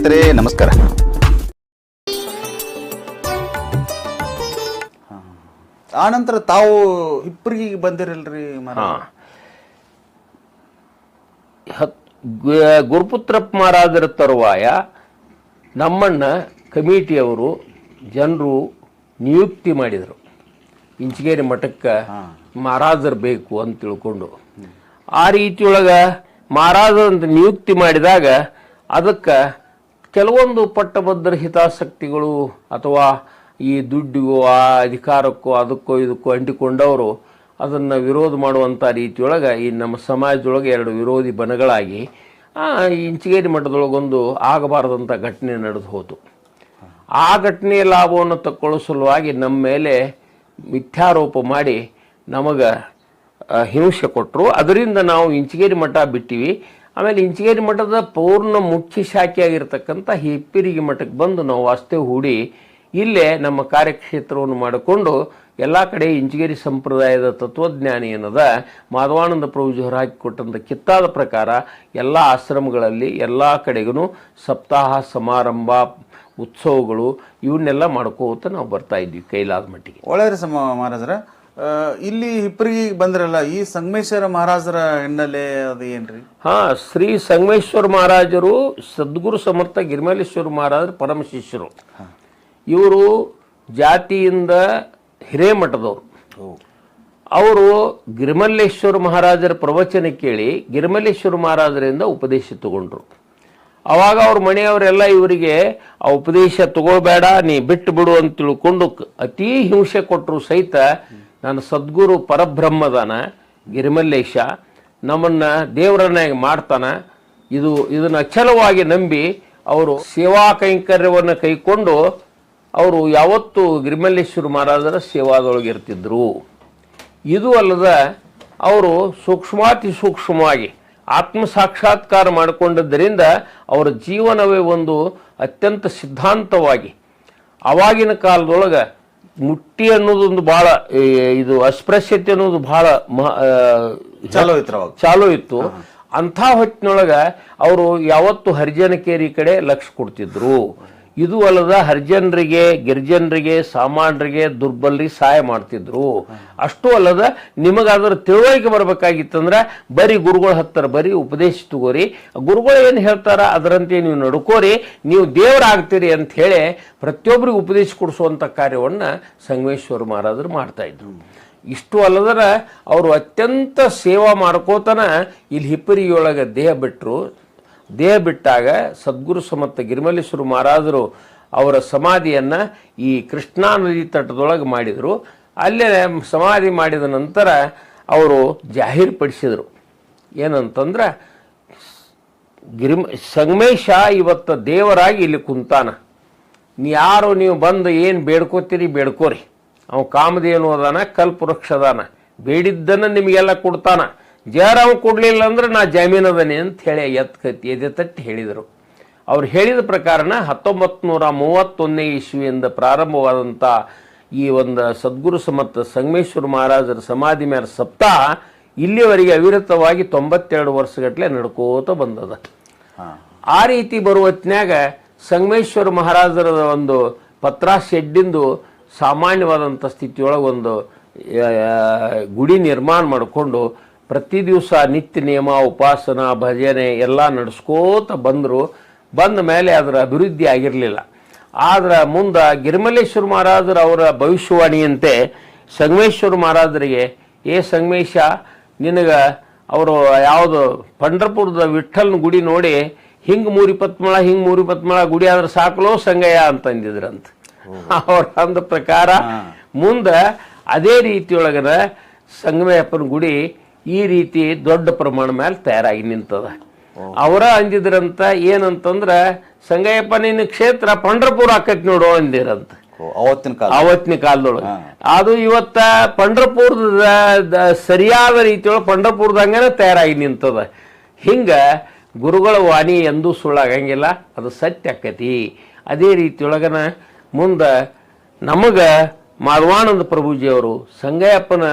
ಸ್ನೇಹಿತರೆ ನಮಸ್ಕಾರ. ಆ ನಂತರ ತಾವು ಇಬ್ಬರಿಗೆ ಬಂದಿರಲ್ರಿ ಹತ್ ಗುರುಪುತ್ರಪ್ಪ ಮಹಾರಾಜರ ತರುವಾಯ ನಮ್ಮಣ್ಣ ಕಮಿಟಿಯವರು ಜನರು ನಿಯುಕ್ತಿ ಮಾಡಿದರು. ಇಂಚಗೇರಿ ಮಠಕ್ಕೆ ಮಹಾರಾಜರು ಬೇಕು ಅಂತ ತಿಳ್ಕೊಂಡು. ಆ ರೀತಿಯೊಳಗೆ ಮಹಾರಾಜರಂತ ನಿಯುಕ್ತಿ ಮಾಡಿದಾಗ ಅದಕ್ಕೆ ಕೆಲವೊಂದು ಪಟ್ಟಭದ್ರ ಹಿತಾಸಕ್ತಿಗಳು ಅಥವಾ ಈ ದುಡ್ಡಿಗೋ, ಆ ಅಧಿಕಾರಕ್ಕೋ, ಅದಕ್ಕೋ, ಇದಕ್ಕೋ ಅಂಟಿಕೊಂಡವರು ಅದನ್ನು ವಿರೋಧ ಮಾಡುವಂಥ ರೀತಿಯೊಳಗೆ ಈ ನಮ್ಮ ಸಮಾಜದೊಳಗೆ ಎರಡು ವಿರೋಧಿ ಬನಗಳಾಗಿ ಇಂಚಗೇರಿ ಮಠದೊಳಗೊಂದು ಆಗಬಾರದಂಥ ಘಟನೆ ನಡೆದು ಹೋತು. ಆ ಘಟನೆಯ ಲಾಭವನ್ನು ತಕ್ಕೊಳ್ಳೋ ಸಲುವಾಗಿ ನಮ್ಮ ಮೇಲೆ ಮಿಥ್ಯಾರೋಪ ಮಾಡಿ ನಮಗೆ ಹಿಂಸೆ ಕೊಟ್ಟರು ಅದರಿಂದ ನಾವು ಇಂಚಗೇರಿ ಮಠ ಬಿಟ್ಟಿವಿ. ಆಮೇಲೆ ಇಂಚಗೇರಿ ಮಠದ ಪೂರ್ಣ ಮುಖ್ಯ ಶಾಖೆಯಾಗಿರ್ತಕ್ಕಂಥ ಹಿಪ್ಪಿರಿಗೆ ಮಠಕ್ಕೆ ಬಂದು ನಾವು ವಾಸ್ತವ್ಯ ಹೂಡಿ ಇಲ್ಲೇ ನಮ್ಮ ಕಾರ್ಯಕ್ಷೇತ್ರವನ್ನು ಮಾಡಿಕೊಂಡು ಎಲ್ಲ ಕಡೆ ಇಂಚಗೇರಿ ಸಂಪ್ರದಾಯದ ತತ್ವಜ್ಞಾನಿ ಏನದ ಮಾಧವಾನಂದ ಪ್ರಭುಜಿ ಹಾಕಿಕೊಟ್ಟಂಥ ಕಿತ್ತಾದ ಪ್ರಕಾರ ಎಲ್ಲ ಆಶ್ರಮಗಳಲ್ಲಿ ಎಲ್ಲ ಕಡೆಗೂ ಸಪ್ತಾಹ, ಸಮಾರಂಭ, ಉತ್ಸವಗಳು ಇವನ್ನೆಲ್ಲ ಮಾಡ್ಕೋತ ನಾವು ಬರ್ತಾ ಇದ್ವಿ ಕೈಲಾದ ಮಟ್ಟಿಗೆ. ಒಳ್ಳೆಯ ಸಮ ಮಹಾರಾಜರ. ಇಲ್ಲಿ ಹಿಪ್ರಿಗೆ ಬಂದ್ರಲ್ಲ ಈ ಸಂಗಮೇಶ್ವರ ಮಹಾರಾಜರ ಹಿನ್ನೆಲೆ ಅದು ಏನ್ರಿ? ಹಾ ಶ್ರೀ ಸಂಗಮೇಶ್ವರ ಮಹಾರಾಜರು ಸದ್ಗುರು ಸಮರ್ಥ ಗಿರಿಮಲೇಶ್ವರ ಮಹಾರಾಜರು ಪರಮ ಶಿಷ್ಯರು. ಇವರು ಜಾತಿಯಿಂದ ಹಿರೇಮಠದವರು. ಅವರು ಗಿರಿಮಲ್ಲೇಶ್ವರ ಮಹಾರಾಜರ ಪ್ರವಚನ ಕೇಳಿ ಗಿರಿಮಲ್ಲೇಶ್ವರ ಮಹಾರಾಜರಿಂದ ಉಪದೇಶ ತಗೊಂಡ್ರು. ಅವಾಗ ಅವ್ರ ಮನೆಯವರೆಲ್ಲ ಇವರಿಗೆ ಆ ಉಪದೇಶ ತಗೋಬೇಡ ನೀ ಬಿಟ್ಟು ಬಿಡು ಅಂತ ತಿಳ್ಕೊಂಡು ಅತೀ ಹಿಂಸೆ ಕೊಟ್ಟರು ಸಹಿತ ನಾನು ಸದ್ಗುರು ಪರಬ್ರಹ್ಮದಾನ ಗಿರಿಮಲ್ಲೇಶ, ನಮ್ಮನ್ನ ದೇವರನ್ನಾಗಿ ಮಾಡ್ತಾನೆ. ಇದು, ಇದನ್ನ ಅಚಲವಾಗಿ ನಂಬಿ ಅವರು ಸೇವಾ ಕೈಂಕರ್ಯವನ್ನು ಕೈಕೊಂಡು ಅವರು ಯಾವತ್ತೂ ಗಿರಿಮಲ್ಲೇಶ್ವರ ಮಹಾರಾಜರ ಸೇವಾದೊಳಗೆ ಇರ್ತಿದ್ರು ಇದು ಅಲ್ಲದ ಅವರು ಸೂಕ್ಷ್ಮಾತಿ ಸೂಕ್ಷ್ಮವಾಗಿ ಆತ್ಮ ಸಾಕ್ಷಾತ್ಕಾರ ಮಾಡಿಕೊಂಡಿದ್ದರಿಂದ ಅವರ ಜೀವನವೇ ಒಂದು ಅತ್ಯಂತ ಸಿದ್ಧಾಂತವಾಗಿ ಅವಾಗಿನ ಕಾಲದೊಳಗೆ ಮುಟ್ಟಿ ಅನ್ನೋದೊಂದು ಬಹಳ ಇದು ಅಸ್ಪೃಶ್ಯತೆ ಅನ್ನೋದು ಬಹಳ ಚಾಲೋ ಇತ್ತು ಚಲೋ ಇತ್ರ ಅವಾಗ. ಚಾಲೂ ಇತ್ತು. ಅಂಥ ಹೊತ್ತಿನೊಳಗ ಅವರು ಯಾವತ್ತು ಹರಿಜನಕೇರಿ ಕಡೆ ಲಕ್ಷ ಕೊಡ್ತಿದ್ರು. ಇದು ಅಲ್ಲದ ಹರಿಜನರಿಗೆ, ಗಿರಿಜನರಿಗೆ ಸಾಮಾನ್ಯರಿಗೆ ದುರ್ಬಲರಿಗೆ ಸಹಾಯ ಮಾಡ್ತಿದ್ರು. ಅಷ್ಟು ಅಲ್ಲದ ನಿಮಗಾದ್ರ ತಿಳುವಳಿಕೆ ಬರಬೇಕಾಗಿತ್ತಂದ್ರೆ ಬರೀ ಗುರುಗಳು ಹತ್ತರ ಬರೀ ಉಪದೇಶ ತಗೋರಿ. ಗುರುಗಳು ಏನು ಹೇಳ್ತಾರ? ಅದರಂತೆ ನೀವು ನಡ್ಕೋರಿ. ನೀವು ದೇವರಾಗ್ತೀರಿ ಅಂತ ಹೇಳಿ ಪ್ರತಿಯೊಬ್ಬರಿಗೆ ಉಪದೇಶ ಕೊಡಿಸುವಂಥ ಕಾರ್ಯವನ್ನು ಸಂಗಮೇಶ್ವರ ಮಹಾರಾಜರು ಮಾಡ್ತಾ ಇದ್ರು. ಇಷ್ಟು ಅಲ್ಲದರ ಅವರು ಅತ್ಯಂತ ಸೇವಾ ಮಾಡ್ಕೋತನ ಇಲ್ಲಿ ಹಿಪ್ಪರಿಯೊಳಗೆ ದೇಹ ಬಿಟ್ಟರು ದೇಹ ಬಿಟ್ಟಾಗ ಸದ್ಗುರು ಸಮರ್ಥ ಗಿರಿಮಲ್ಲೇಶ್ವರ ಮಹಾರಾಜರು ಅವರ ಸಮಾಧಿಯನ್ನು ಈ ಕೃಷ್ಣಾ ನದಿ ತಟದೊಳಗೆ ಮಾಡಿದರು. ಅಲ್ಲೇ ಸಮಾಧಿ ಮಾಡಿದ ನಂತರ ಅವರು ಜಾಹೀರ್ಪಡಿಸಿದರು. ಏನಂತಂದ್ರೆ ಗಿರಿಮ ಸಂಗಮೇಶ ಇವತ್ತು ದೇವರಾಗಿ ಇಲ್ಲಿ ಕುಂತಾನ. ನೀ ಯಾರು ನೀವು ಬಂದು ಏನು ಬೇಡ್ಕೋತೀರಿ ಬೇಡ್ಕೋರಿ. ಅವ ಕಾಮಧೇನು ಅದಾನ, ಕಲ್ಪವೃಕ್ಷ ಅದಾನ. ಬೇಡಿದ್ದನ್ನು ನಿಮಗೆಲ್ಲ ಕೊಡ್ತಾನ. ಜರ ಕೊಡಲಿಲ್ಲ ಅಂದ್ರೆ ನಾ ಜಾಮೀನು ಅದನಿ ಅಂತ ಹೇಳಿ ಎತ್ ಎದೆ ತಟ್ಟಿ ಹೇಳಿದರು. ಅವ್ರು ಹೇಳಿದ ಪ್ರಕಾರನ ಹತ್ತೊಂಬತ್ತು ನೂರ ಮೂವತ್ತೊಂದನೇ ಇಸ್ವಿಯಿಂದ ಪ್ರಾರಂಭವಾದಂಥ ಈ ಒಂದು ಸದ್ಗುರು ಸಮರ್ಥ ಸಂಗಮೇಶ್ವರ ಮಹಾರಾಜರ ಸಮಾಧಿ ಮೇಲೆ ಸಪ್ತಾಹ ಇಲ್ಲಿವರೆಗೆ ಅವಿರತವಾಗಿ ತೊಂಬತ್ತೆರಡು ವರ್ಷಗಟ್ಟಲೆ ನಡ್ಕೋತ ಬಂದದ. ಆ ರೀತಿ ಬರುವ ಹೊತ್ತಿನಾಗ ಸಂಗಮೇಶ್ವರ ಮಹಾರಾಜರ ಒಂದು ಪತ್ರ ಶೆಡ್ಡಿಂದು ಸಾಮಾನ್ಯವಾದಂಥ ಸ್ಥಿತಿಯೊಳಗೆ ಒಂದು ಗುಡಿ ನಿರ್ಮಾಣ ಮಾಡಿಕೊಂಡು ಪ್ರತಿ ದಿವಸ ನಿತ್ಯ ನಿಯಮ ಉಪಾಸನ ಭಜನೆ ಎಲ್ಲ ನಡೆಸ್ಕೋತ ಬಂದರು ಬಂದ ಮೇಲೆ ಅದರ ಅಭಿವೃದ್ಧಿ ಆಗಿರಲಿಲ್ಲ. ಆದರೆ ಮುಂದೆ ಗಿರಿಮಲ್ಲೇಶ್ವರ ಮಹಾರಾಜರ ಅವರ ಭವಿಷ್ಯವಾಣಿಯಂತೆ ಸಂಗಮೇಶ್ವರ ಮಹಾರಾಜರಿಗೆ ಏ ಸಂಗಮೇಶ ನಿನಗೆ ಅವರು ಯಾವುದು ಪಂಡರಪುರದ ವಿಠಲ್ನ ಗುಡಿ ನೋಡಿ ಹಿಂಗೆ ಮೂರಿ ಮಳ ಹಿಂಗೆ ಮೂರಿ ಮಳ ಗುಡಿ ಆದ್ರೆ ಸಾಕಲೋ ಸಂಗಯ್ಯ ಅಂತಂದಿದ್ರಂತ. ಅವ್ರ ಅಂದ ಪ್ರಕಾರ ಮುಂದೆ ಅದೇ ರೀತಿಯೊಳಗನ ಸಂಗಮಯಪ್ಪನ ಗುಡಿ ಈ ರೀತಿ ದೊಡ್ಡ ಪ್ರಮಾಣ ಮೇಲೆ ತಯಾರಾಗಿ ನಿಂತದ. ಅವರ ಅಂದಿದ್ರಂತ ಏನಂತಂದ್ರ ಸಂಗಯ್ಯಪ್ಪ ನಿನ್ನ ಕ್ಷೇತ್ರ ಪಂಡ್ರಪುರ ಆಕೈತಿ ನೋಡು ಅಂದಿರಂತ. ಅವತ್ತಿನ ಕಾಲ ಅವತ್ತಿನ ಕಾಲದೊಳಗೆ. ಅದು ಇವತ್ತ ಪಂಡ್ರಪುರದ ಸರಿಯಾದ ರೀತಿಯೊಳಗೆ ಪಂಡ್ರಪುರದಂಗನ ತಯಾರಾಗಿ ನಿಂತದ. ಹಿಂಗ ಗುರುಗಳ ವಾಣಿ ಎಂದೂ ಸುಳ್ಳಾಗಂಗಿಲ್ಲ ಅದು ಸತ್ಯ ಆಕತಿ. ಅದೇ ರೀತಿಯೊಳಗನ ಮುಂದೆ ನಮಗೆ ಮಾಧವಾನಂದ ಪ್ರಭುಜಿಯವರು ಸಂಗಯ್ಯಪ್ಪನ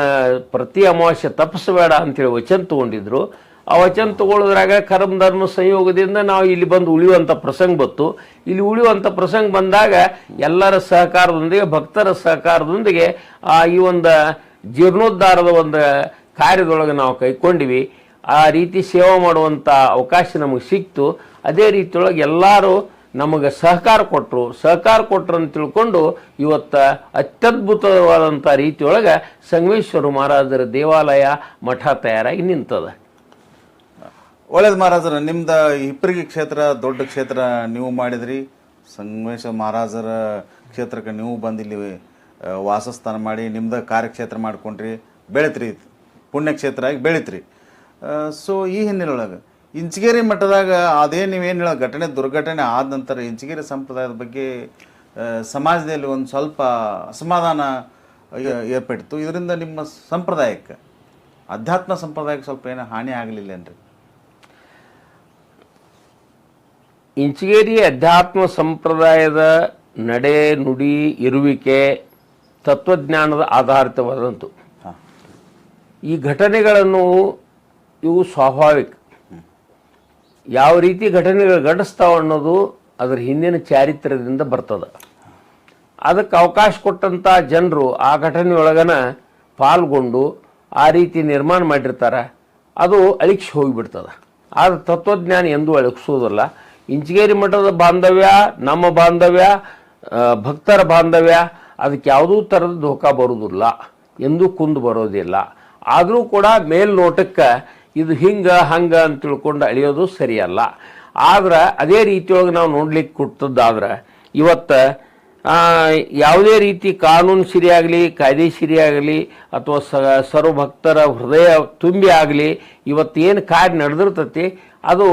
ಪ್ರತಿ ಅಮಾವಾಸ್ಯೆ ತಪ್ಪಿಸಬೇಡ ಅಂತೇಳಿ ವಚನ ತಗೊಂಡಿದ್ರು. ಆ ವಚನ ತಗೊಳ್ಳೋದ್ರಾಗ ಕರ್ಮ, ಧರ್ಮ ಸಂಯೋಗದಿಂದ ನಾವು ಇಲ್ಲಿ ಬಂದು ಉಳಿಯುವಂಥ ಪ್ರಸಂಗ ಬಂತು. ಇಲ್ಲಿ ಉಳಿಯುವಂಥ ಪ್ರಸಂಗ ಬಂದಾಗ ಎಲ್ಲರ ಸಹಕಾರದೊಂದಿಗೆ, ಭಕ್ತರ ಸಹಕಾರದೊಂದಿಗೆ ಆ ಈ ಒಂದು ಜೀರ್ಣೋದ್ಧಾರದ ಒಂದು ಕಾರ್ಯದೊಳಗೆ ನಾವು ಕೈಕೊಂಡಿವಿ. ಆ ರೀತಿ ಸೇವೆ ಮಾಡುವಂಥ ಅವಕಾಶ ನಮಗೆ ಸಿಕ್ತು. ಅದೇ ರೀತಿಯೊಳಗೆ ಎಲ್ಲರೂ ನಮಗೆ ಸಹಕಾರ ಕೊಟ್ಟರು ಸಹಕಾರ ಕೊಟ್ಟರು ಅಂತ ತಿಳ್ಕೊಂಡು ಇವತ್ತು ಅತ್ಯದ್ಭುತವಾದಂಥ ರೀತಿಯೊಳಗೆ ಸಂಗಮೇಶ್ವರ ಮಹಾರಾಜರ ದೇವಾಲಯ ಮಠ ತಯಾರಾಗಿ ನಿಂತದ. ಒಳ್ಳೇದು ಮಹಾರಾಜರ, ನಿಮ್ದು ಇಬ್ಬರಿಗೆ ಕ್ಷೇತ್ರ ದೊಡ್ಡ ಕ್ಷೇತ್ರ ನೀವು ಮಾಡಿದ್ರಿ. ಸಂಗಮೇಶ್ವರ ಮಹಾರಾಜರ ಕ್ಷೇತ್ರಕ್ಕೆ ನೀವು ಬಂದು ಇಲ್ಲಿ ವಾಸಸ್ಥಾನ ಮಾಡಿ ನಿಮ್ದು ಕಾರ್ಯಕ್ಷೇತ್ರ ಮಾಡ್ಕೊಂಡ್ರಿ. ಬೆಳಿತ್ರಿ, ಪುಣ್ಯಕ್ಷೇತ್ರ ಆಗಿ ಬೆಳೀತ್ರಿ. ಸೊ ಈ ಹಿನ್ನೆಲೆಯೊಳಗೆ ಇಂಚಗೇರಿ ಮಠದಾಗ ಅದೇ ನೀವೇನು ಹೇಳೋ ಘಟನೆ ದುರ್ಘಟನೆ ಆದ ನಂತರ ಇಂಚಗೇರಿ ಸಂಪ್ರದಾಯದ ಬಗ್ಗೆ ಸಮಾಜದಲ್ಲಿ ಒಂದು ಸ್ವಲ್ಪ ಅಸಮಾಧಾನ ಏರ್ಪಡ್ತು ಏರ್ಪಟ್ಟಿತು ಇದರಿಂದ ನಿಮ್ಮ ಸಂಪ್ರದಾಯಕ್ಕೆ ಅಧ್ಯಾತ್ಮ ಸಂಪ್ರದಾಯಕ್ಕೆ ಸ್ವಲ್ಪ ಏನೋ ಹಾನಿ ಆಗಲಿಲ್ಲ ಏನ್ರಿ? ಇಂಚಗೇರಿ ಅಧ್ಯಾತ್ಮ ಸಂಪ್ರದಾಯದ ನಡೆ ನುಡಿ ಇರುವಿಕೆ ತತ್ವಜ್ಞಾನದ ಆಧಾರಿತವಾದಂತು. ಈ ಘಟನೆಗಳನ್ನು ಇವು ಸ್ವಾಭಾವಿಕ. ಯಾವ ರೀತಿ ಘಟನೆಗಳು ಘಟಿಸ್ತಾವ ಅನ್ನೋದು ಅದರ ಹಿಂದಿನ ಚಾರಿತ್ರ್ಯದಿಂದ ಬರ್ತದೆ. ಅದಕ್ಕೆ ಅವಕಾಶ ಕೊಟ್ಟಂಥ ಜನರು ಆ ಘಟನೆಯೊಳಗನ ಪಾಲ್ಗೊಂಡು ಆ ರೀತಿ ನಿರ್ಮಾಣ ಮಾಡಿರ್ತಾರೆ. ಅದು ಅಳಿಕ್ಷಿ ಹೋಗಿಬಿಡ್ತದೆ. ಆದ ತತ್ವಜ್ಞಾನ ಎಂದೂ ಅಳಿಸೋದಲ್ಲ ಇಂಚಗೇರಿ ಮಠದ ಬಾಂಧವ್ಯ, ನಮ್ಮ ಬಾಂಧವ್ಯ ಭಕ್ತರ ಬಾಂಧವ್ಯ, ಅದಕ್ಕೆ ಯಾವುದೂ ಥರದ ಧೋಕಾ ಬರುವುದಿಲ್ಲ. ಎಂದೂ ಕುಂದು ಬರೋದಿಲ್ಲ. ಆದರೂ ಕೂಡ ಮೇಲ್ನೋಟಕ್ಕೆ ಇದು ಹಿಂಗ, ಹಂಗ ಅಂತ ತಿಳ್ಕೊಂಡು ಅಳಿಯೋದು ಸರಿಯಲ್ಲ. ಆದ್ರೆ ಅದೇ ರೀತಿಯೊಳಗೆ ನಾವು ನೋಡ್ಲಿಕ್ಕೆ ಕೊಟ್ಟದ್ದಾದ್ರೆ ಇವತ್ತು ಯಾವುದೇ ರೀತಿ ಕಾನೂನು ಸಿರಿಯಾಗಲಿ, ಕಾಯ್ದೆ ಸಿರಿಯಾಗಲಿ, ಅಥವಾ ಸ, ಸರ್ವಭಕ್ತರ ಹೃದಯ ತುಂಬಿ ಆಗಲಿ, ಇವತ್ತೇನು ಕಾರ್ಯ ನಡೆದಿರ್ತತಿ, ಅದು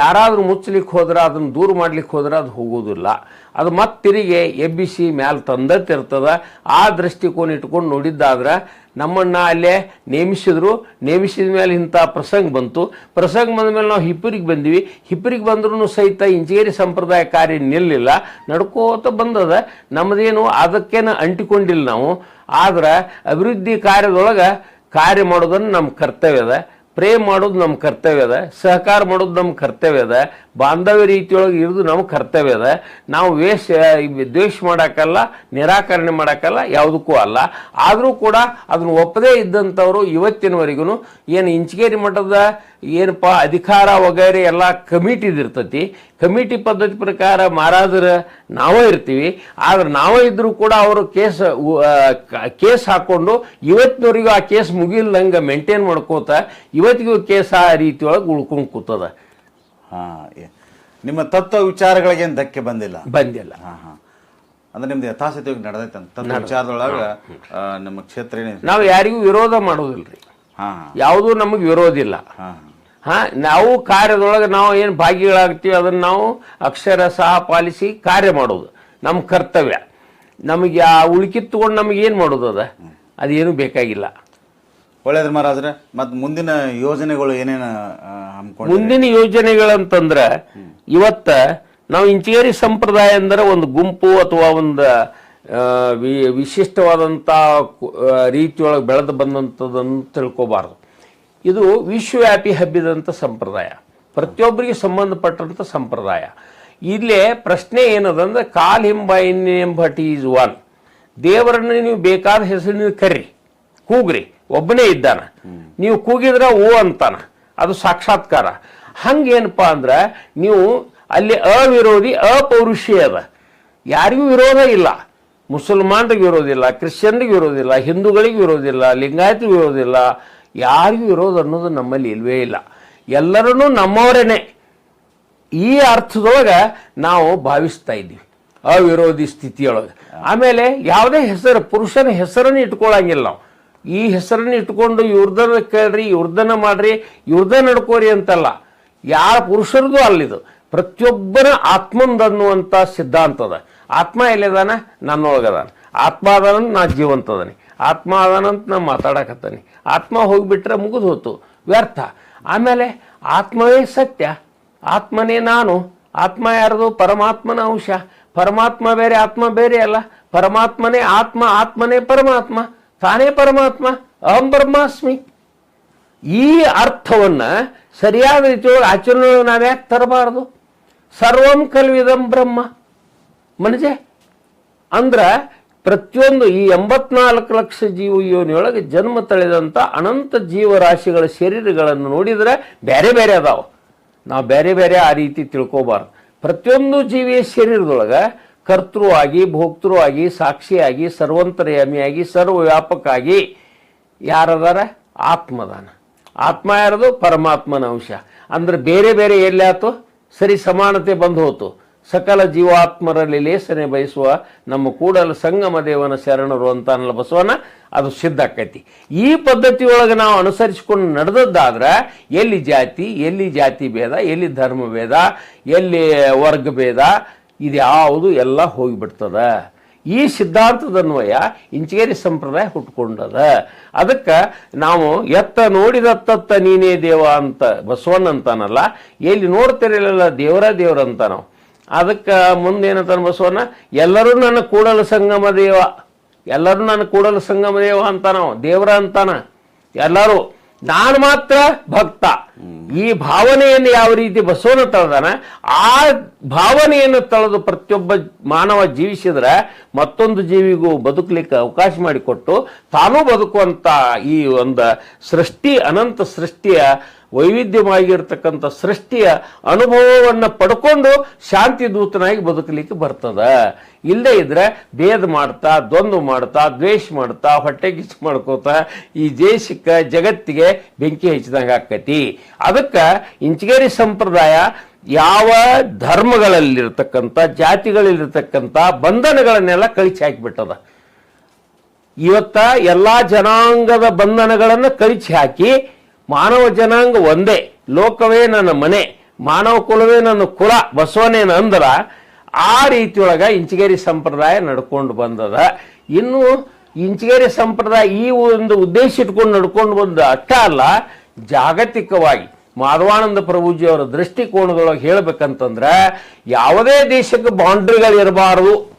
ಯಾರಾದರೂ ಮುಚ್ಚಲಿಕ್ಕೆ ಹೋದ್ರೆ, ಅದನ್ನು ದೂರ ಮಾಡ್ಲಿಕ್ಕೆ ಹೋದ್ರೆ ಅದು ಹೋಗೋದಿಲ್ಲ. ಅದು ಮತ್ತೆ ತಿರುಗಿ ಎಬ್ಬಿಸಿ ಮ್ಯಾಲೆ ತಂದತ್ತಿರ್ತದ ಆ ದೃಷ್ಟಿಕೋನ ಇಟ್ಕೊಂಡು ನೋಡಿದ್ದಾದ್ರೆ ನಮ್ಮನ್ನು ಅಲ್ಲೇ ನೇಮಿಸಿದ್ರು. ನೇಮಿಸಿದ ಮೇಲೆ ಇಂಥ ಪ್ರಸಂಗ ಬಂತು. ಪ್ರಸಂಗ ಬಂದ ಮೇಲೆ ನಾವು ಹಿಪ್ಪರಿಗೆ ಬಂದ್ವಿ. ಹಿಪ್ಪರಿಗೆ ಬಂದ್ರೂ ಸಹಿತ ಇಂಚೇರಿ ಸಂಪ್ರದಾಯ ಕಾರ್ಯ ನಿಲ್ಲಿಲ್ಲ. ನಡ್ಕೋತ ಬಂದದ. ನಮ್ಮದೇನು ಅದಕ್ಕೇನು ಅಂಟಿಕೊಂಡಿಲ್ಲ ನಾವು. ಆದ್ರೆ ಅಭಿವೃದ್ಧಿ ಕಾರ್ಯದೊಳಗೆ ಕಾರ್ಯ ಮಾಡೋದನ್ನು ನಮ್ಮ ಕರ್ತವ್ಯದ ಪ್ರೇಮ್ ಮಾಡೋದು ನಮ್ಮ ಕರ್ತವ್ಯ ಅದ, ಸಹಕಾರ ಮಾಡೋದು ನಮ್ಮ ಕರ್ತವ್ಯ ಅದ, ಬಾಂಧವ್ಯ ರೀತಿಯೊಳಗೆ ಇರೋದು ನಮ್ಮ ಕರ್ತವ್ಯ ಅದ. ನಾವು ವೇಷ ದ್ವೇಷ ಮಾಡೋಕ್ಕಲ್ಲ ನಿರಾಕರಣೆ ಮಾಡೋಕ್ಕಲ್ಲ ಯಾವುದಕ್ಕೂ ಅಲ್ಲ. ಆದರೂ ಕೂಡ ಅದನ್ನು ಒಪ್ಪದೇ ಇದ್ದಂಥವ್ರು ಇವತ್ತಿನವರೆಗೂ ಏನು ಇಂಚಗೇರಿ ಮಠದ, ಏನಪ್ಪ, ಅಧಿಕಾರ ವಗೈರೆ ಎಲ್ಲ ಕಮಿಟಿದಿರ್ತತಿ ಕಮಿಟಿ ಪದ್ಧತಿ ಪ್ರಕಾರ ಮಾರಾದ್ರೆ ನಾವೇ ಇರ್ತೀವಿ. ಆದ್ರೆ ನಾವೇ ಇದ್ರೂ ಕೂಡ ಅವರು ಕೇಸ್ ಕೇಸ್ ಹಾಕೊಂಡು ಇವತ್ತಿನವರೆಗೂ ಆ ಕೇಸ್ ಮುಗಿಲ್ದಂಗೆ ಮೇಂಟೈನ್ ಮಾಡ್ಕೋತ ಇವತ್ತಿಗೂ ಕೇಸ್ ಆ ರೀತಿಯೊಳಗೆ ಉಳ್ಕೊಂಡು ಕೂತದ. ಹಾಂ ನಿಮ್ಮ ತತ್ವ ವಿಚಾರಗಳಿಗೆ ಏನು ಧಕ್ಕೆ ಬಂದಿಲ್ಲ? ಬಂದಿಲ್ಲ. ಹಾಂ ಹಾಂ. ಅಂದ್ರೆ ನಿಮ್ದು ಯಥಾಸ್ಥಿತಿಯಾಗಿ ನಡೆದೈತೆ ಅಂತ. ತತ್ವ ವಿಚಾರದೊಳಗೆ ನಮ್ಮ ಕ್ಷೇತ್ರ ನಾವು ಯಾರಿಗೂ ವಿರೋಧ ಮಾಡೋದಿಲ್ಲ ರೀ ಹಾಂ. ಯಾವುದೂ ನಮಗೆ ವಿರೋಧಿಲ್ಲ ಹಾಂ. ಹಾ ನಾವು ಕಾರ್ಯದೊಳಗೆ ನಾವು ಏನು ಭಾಗಿಗಳಾಗ್ತೀವಿ ಅದನ್ನು ನಾವು ಅಕ್ಷರ ಸಹ ಪಾಲಿಸಿ ಕಾರ್ಯ ಮಾಡೋದು ನಮ್ಮ ಕರ್ತವ್ಯ. ನಮಗೆ ಆ ಉಳಿಕಿತ್ತುಕೊಂಡು ನಮಗೆ ಏನು ಮಾಡೋದು ಅದ? ಅದೇನು ಬೇಕಾಗಿಲ್ಲ. ಒಳ್ಳೇದು ಮಹಾರಾಜ್ರೆ ಮತ್ತು ಮುಂದಿನ ಯೋಜನೆಗಳು ಏನೇನು ಹಮ್ಕೊಂಡು ಮುಂದಿನ ಯೋಜನೆಗಳಂತಂದ್ರೆ ಇವತ್ತ ನಾವು ಇಂಚಗೇರಿ ಸಂಪ್ರದಾಯ ಅಂದ್ರೆ ಒಂದು ಗುಂಪು ಅಥವಾ ಒಂದು ವಿಶಿಷ್ಟವಾದಂಥ ರೀತಿಯೊಳಗೆ ಬೆಳೆದು ಬಂದಂಥದ್ದನ್ನು ತಿಳ್ಕೊಬಾರ್ದು. ಇದು ವಿಶ್ವವ್ಯಾಪಿ ಹಬ್ಬಿದಂಥ ಸಂಪ್ರದಾಯ. ಪ್ರತಿಯೊಬ್ಬರಿಗೆ ಸಂಬಂಧಪಟ್ಟಂಥ ಸಂಪ್ರದಾಯ. ಇಲ್ಲೇ ಪ್ರಶ್ನೆ ಏನದಂದ್ರೆ ಕಾಲ್ ಹಿಂಬ ಎಂಬಟ್ ಈಸ್ ಒನ್. ದೇವರನ್ನ ನೀವು ಬೇಕಾದ ಹೆಸರಿನ ಕರ್ರಿ ಕೂಗ್ರಿ, ಒಬ್ಬನೇ ಇದ್ದಾನ. ನೀವು ಕೂಗಿದ್ರೆ ಓ ಅಂತಾನ, ಅದು ಸಾಕ್ಷಾತ್ಕಾರ. ಹಂಗೇನಪ್ಪ ಅಂದ್ರೆ ನೀವು ಅಲ್ಲಿ ಅವಿರೋಧಿ, ಅಪೌರುಷಿ ಅದ. ಯಾರಿಗೂ ವಿರೋಧ ಇಲ್ಲ. ಮುಸಲ್ಮಾನರಿಗೆ ಇರೋದಿಲ್ಲ ವಿರೋಧ ಇಲ್ಲ, ಹಿಂದೂಗಳಿಗೆ ಲಿಂಗಾಯತಿಗೆ ವಿರೋಧ ಇಲ್ಲ ಯಾರಿಗೂ ಇರೋದು ಅನ್ನೋದು ನಮ್ಮಲ್ಲಿ ಇಲ್ವೇ ಇಲ್ಲ. ಎಲ್ಲರೂ ನಮ್ಮವರೇನೆ. ಈ ಅರ್ಥದೊಳಗೆ ನಾವು ಭಾವಿಸ್ತಾ ಇದ್ದೀವಿ. ಅವಿರೋಧಿ ಸ್ಥಿತಿಯೊಳಗೆ. ಆಮೇಲೆ ಯಾವುದೇ ಹೆಸರು, ಪುರುಷನ ಹೆಸರನ್ನು ಇಟ್ಕೊಳ್ಳಂಗಿಲ್ಲ ನಾವು. ಈ ಹೆಸರನ್ನು ಇಟ್ಕೊಂಡು ಇವ್ರದನ್ನ ಕೇಳ್ರಿ, ಇವ್ರದನ್ನ ಮಾಡ್ರಿ, ಇವ್ರದ ನಡ್ಕೋರಿ ಅಂತಲ್ಲ. ಯಾರ ಪುರುಷರದು ಅಲ್ಲಿದು. ಪ್ರತಿಯೊಬ್ಬನ ಆತ್ಮಂದನ್ನುವಂಥ ಸಿದ್ಧಾಂತದ. ಆತ್ಮ ಎಲ್ಲಿದಾನ? ನನ್ನೊಳಗದಾನ. ಆತ್ಮ ಅದಾನ ನಾ ಜೀವಂತ ಅದಾನಿ ಆತ್ಮ ಅದಾನಂತ ನಾ ಮಾತಾಡಕತ್ತಾನೆ. ಆತ್ಮ ಹೋಗಿಬಿಟ್ರೆ ಮುಗಿದು ಹೋತು. ವ್ಯರ್ಥ. ಆಮೇಲೆ ಆತ್ಮವೇ ಸತ್ಯ. ಆತ್ಮನೇ ನಾನು. ಆತ್ಮ ಯಾರದು? ಪರಮಾತ್ಮನ ಅಂಶ. ಪರಮಾತ್ಮ ಬೇರೆ, ಆತ್ಮ ಬೇರೆ ಅಲ್ಲ. ಪರಮಾತ್ಮನೇ ಆತ್ಮ, ಆತ್ಮನೇ ಪರಮಾತ್ಮ. ತಾನೇ ಪರಮಾತ್ಮ. ಅಹಂ ಬ್ರಹ್ಮಾಸ್ಮಿ. ಈ ಅರ್ಥವನ್ನ ಸರಿಯಾದ ರೀತಿಯೊಳಗೆ ಆಚರಣೆ ನಾವು ತರಬಾರದು? ಸರ್ವಂ ಕಲ್ವಿದಂ ಬ್ರಹ್ಮ. ಮನಜೆ, ಅಂದ್ರ ಪ್ರತಿಯೊಂದು ಈ ಎಂಬತ್ನಾಲ್ಕು ಲಕ್ಷ ಜೀವ ಯೋನಿಯೊಳಗೆ ಜನ್ಮ ತಳೆದಂಥ ಅನಂತ ಜೀವರಾಶಿಗಳ ಶರೀರಗಳನ್ನು ನೋಡಿದರೆ ಬೇರೆ ಬೇರೆ ಅದಾವ. ನಾವು ಬೇರೆ ಬೇರೆ ಆ ರೀತಿ ತಿಳ್ಕೊಬಾರ್ದು. ಪ್ರತಿಯೊಂದು ಜೀವಿಯ ಶರೀರದೊಳಗೆ ಕರ್ತೃ ಆಗಿ ಭೋಕ್ತೃ ಆಗಿ ಸಾಕ್ಷಿಯಾಗಿ, ಸರ್ವಂತರ್ಯಾಮಿಯಾಗಿ, ಸರ್ವವ್ಯಾಪಕಾಗಿ ಯಾರದಾರ? ಆತ್ಮದಾನ. ಆತ್ಮ ಯಾರದು? ಪರಮಾತ್ಮನ ಅಂಶ. ಅಂದ್ರೆ ಬೇರೆ ಬೇರೆ ಎಲ್ಲಾತು ಸರಿ, ಸಮಾನತೆ ಬಂದು ಹೋತು. ಸಕಲ ಜೀವಾತ್ಮರಲ್ಲಿ ಲೇಸನೆ ಬಯಸುವ ನಮ್ಮ ಕೂಡಲ ಸಂಗಮ ದೇವನ ಶರಣರು ಅಂತಾನಲ್ಲ ಬಸವನ ಅದು ಸಿದ್ಧ ಆಕೈತಿ. ಈ ಪದ್ಧತಿಯೊಳಗೆ ನಾವು ಅನುಸರಿಸಿಕೊಂಡು ನಡೆದದ್ದಾದ್ರೆ ಎಲ್ಲಿ ಜಾತಿ ಎಲ್ಲಿ ಜಾತಿ ಭೇದ, ಎಲ್ಲಿ ಧರ್ಮ ಭೇದ, ಎಲ್ಲಿ ವರ್ಗ ಭೇದ ಇದ್ಯಾವುದು ಎಲ್ಲ ಹೋಗಿಬಿಡ್ತದ. ಈ ಸಿದ್ಧಾಂತದನ್ವಯ ಇಂಚಗೇರಿ ಸಂಪ್ರದಾಯ ಹುಟ್ಕೊಂಡದ. ಅದಕ್ಕೆ ನಾವು ಎತ್ತ ನೋಡಿದತ್ತ ನೀನೇ ದೇವ ಅಂತ ಬಸವಣ್ಣ ಅಂತಾನಲ್ಲ, ಎಲ್ಲಿ ನೋಡ್ತಿರಲಿಲ್ಲ ದೇವರ ದೇವ್ರ ಅಂತ ನಾವು. ಅದಕ್ಕೆ ಮುಂದೇನಂತಾನ ಬಸವಣ್ಣ? ಎಲ್ಲರೂ ನನ್ನ ಕೂಡಲ ಸಂಗಮ ದೇವ ಎಲ್ಲರೂ ನನ್ನ ಕೂಡಲ ಸಂಗಮ ದೇವ ಅಂತ ನಾವು ದೇವರ ಅಂತಾನ. ಎಲ್ಲರೂ. ನಾನು ಮಾತ್ರ ಭಕ್ತ. ಈ ಭಾವನೆಯನ್ನು ಯಾವ ರೀತಿ ಬಸವನ ತಳೆದಾನ, ಆ ಭಾವನೆಯನ್ನು ತಳೆದು ಪ್ರತಿಯೊಬ್ಬ ಮಾನವ ಜೀವಿಸಿದ್ರೆ ಮತ್ತೊಂದು ಜೀವಿಗೂ ಬದುಕಲಿಕ್ಕೆ ಅವಕಾಶ ಮಾಡಿಕೊಟ್ಟು ತಾನೂ ಬದುಕುವಂತ ಈ ಒಂದು ಸೃಷ್ಟಿ, ಅನಂತ ಸೃಷ್ಟಿಯ, ವೈವಿಧ್ಯವಾಗಿರ್ತಕ್ಕಂಥ ಸೃಷ್ಟಿಯ ಅನುಭವವನ್ನು ಪಡ್ಕೊಂಡು ಶಾಂತಿ ದೂತನಾಗಿ ಬದುಕಲಿಕ್ಕೆ ಬರ್ತದ. ಇಲ್ಲದೆ ಇದ್ರೆ ಭೇದ ಮಾಡ್ತಾ, ದ್ವಂದ್ವ ಮಾಡ್ತಾ, ದ್ವೇಷ ಮಾಡ್ತಾ, ಹೊಟ್ಟೆ ಕಿಚ್ಚು ಮಾಡ್ಕೋತಾ ಈ ದೇಶಕ್ಕೆ, ಜಗತ್ತಿಗೆ ಬೆಂಕಿ ಹಚ್ಚಿದಂಗೆ ಆಕತಿ. ಅದಕ್ಕೆ ಇಂಚಗೇರಿ ಸಂಪ್ರದಾಯ ಯಾವ ಧರ್ಮಗಳಲ್ಲಿರ್ತಕ್ಕಂಥ, ಜಾತಿಗಳಲ್ಲಿರ್ತಕ್ಕಂಥ ಬಂಧನಗಳನ್ನೆಲ್ಲ ಕಳಿಸಿ ಹಾಕಿಬಿಟ್ಟದ. ಇವತ್ತ ಎಲ್ಲಾ ಜನಾಂಗದ ಬಂಧನಗಳನ್ನು ಕಳಿಸಿ ಹಾಕಿ ಮಾನವ ಜನಾಂಗ ಒಂದೇ, ಲೋಕವೇ ನನ್ನ ಮನೆ, ಮಾನವ ಕುಲವೇ ನನ್ನ ಕುಲ ಬಸವನೇನ ಅಂದ್ರ, ಆ ರೀತಿಯೊಳಗ ಇಂಚಗೇರಿ ಸಂಪ್ರದಾಯ ನಡ್ಕೊಂಡು ಬಂದದ. ಇನ್ನು ಇಂಚಗೇರಿ ಸಂಪ್ರದಾಯ ಈ ಒಂದು ಉದ್ದೇಶ ಇಟ್ಕೊಂಡು ನಡ್ಕೊಂಡು ಬಂದ ಅಷ್ಟ ಅಲ್ಲ ಜಾಗತಿಕವಾಗಿ ಮಾಧವಾನಂದ ಪ್ರಭುಜಿ ಅವರ ದೃಷ್ಟಿಕೋನದೊಳಗೆ ಹೇಳಬೇಕಂತಂದ್ರೆ, ಯಾವುದೇ ದೇಶಕ್ಕೆ ಬೌಂಡ್ರಿಗಳು ಇರಬಾರದು